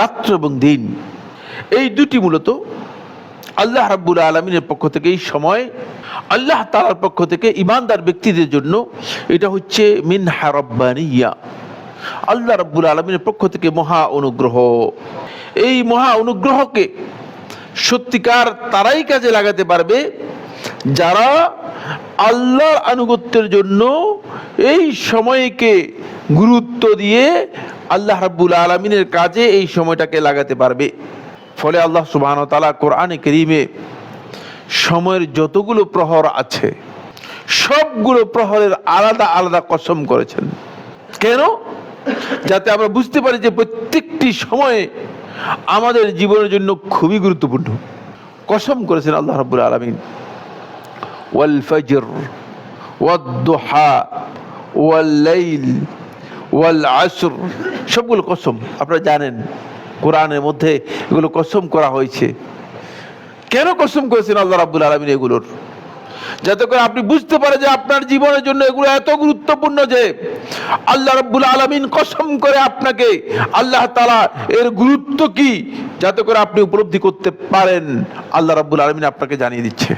রাত্র এবং দিন। এই দুটি মূলত আল্লাহ রাব্বুল আলমিনের পক্ষ থেকে এই সময়, আল্লাহ তালার পক্ষ থেকে ইমানদার ব্যক্তিদের জন্য এটা হচ্ছে মিন হারব্বানিয়া আল্লাহ রাব্বুল আলমিনের পক্ষ থেকে মহা অনুগ্রহ। এই মহা অনুগ্রহকে সত্যিকার তারাই কাজে লাগাতে পারবে যারা আল্লাহর আনুগত্যের জন্য এই সময়কে গুরুত্ব দিয়ে আল্লাহ রাব্বুল আলমিনের কাজে এই সময়টাকে লাগাতে পারবে। ফলে আল্লাহ সুবাহ তালা কোরআনে করিমে সময়ের যতগুলো প্রহর আছে, সবগুলো প্রহরের আলাদা আলাদা কসম করেছেন। কেন? যাতে আমরা বুঝতে পারি যে প্রত্যেকটি সময়ে আমাদের জীবনের জন্য খুবই গুরুত্বপূর্ণ। কসম করেছেন আল্লাহ রাব্বুল আলমিন। ওয়াল ফজর, ওয়াদ্দুহা, ওয়াল লাইল ওয়াল আসর। সবগুলো কসম, আপনারা জানেন, কোরআনের মধ্যে এগুলো কসম করা হয়েছে। কেন কসম করেছেন আল্লাহ রাব্বুল আলমিন এগুলোর? যাতে করে আপনি বুঝতে পারে যে আপনার জীবনের জন্য এগুলো এত গুরুত্বপূর্ণ যে আল্লাহ রাব্বুল আলমিন কসম করে আপনাকে আল্লাহ তালা এর গুরুত্ব কি? যাতে করে আপনি উপলব্ধি করতে পারেন। আল্লাহ রাব্বুল আলমিন আপনাকে জানিয়ে দিচ্ছে।